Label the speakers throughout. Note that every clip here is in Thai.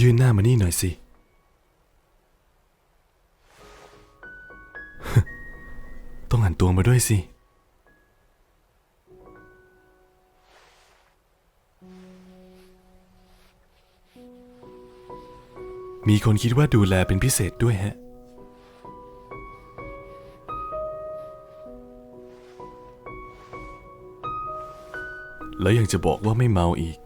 Speaker 1: ยืนหน้ามานี่หน่อยสิ ต้องหันตัวมาด้วยสิ มีคนคิดว่าดูแลเป็นพิเศษด้วยฮะ แล้วยังจะบอกว่าไม่เมาอีก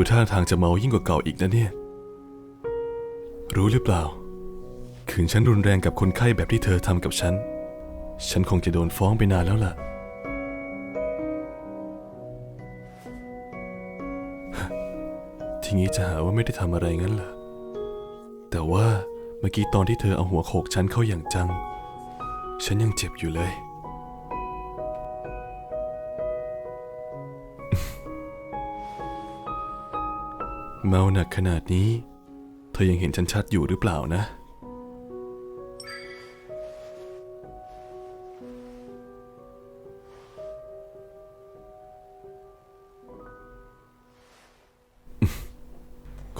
Speaker 1: ดูท่าทางจะเมายิ่งกว่าเก่าอีกนะเนี่ย รู้หรือเปล่า ขืนฉันรุนแรงกับคนไข้แบบที่เธอทำกับฉัน ฉันคงจะโดนฟ้องไปนานแล้วล่ะ ทีนี้จะหาว่าไม่ได้ทำอะไรงั้นเหรอ แต่ว่าเมื่อกี้ตอนที่เธอเอาหัวโขกฉันเข้าอย่างจัง ฉันยังเจ็บอยู่เลย เมาหนักขนาดนี้ เธอยังเห็นฉันชัดอยู่หรือเปล่านะ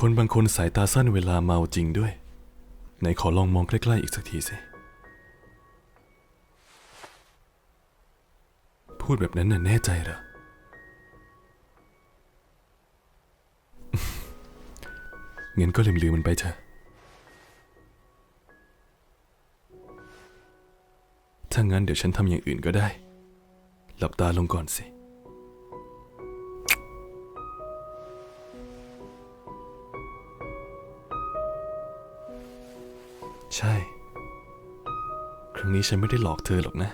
Speaker 1: คนบางคนสายตาสั้นเวลาเมาจริงด้วย ไหนขอลองมองใกล้ๆอีกสักทีสิ พูดแบบนั้นน่ะแน่ใจเหรอ งั้นก็ลืมๆมันไปเถอะ ถ้างั้นเดี๋ยวฉันทำอย่างอื่นก็ได้ หลับตาลงก่อนสิ ใช่ ครั้งนี้ฉันไม่ได้หลอกเธอหรอกนะ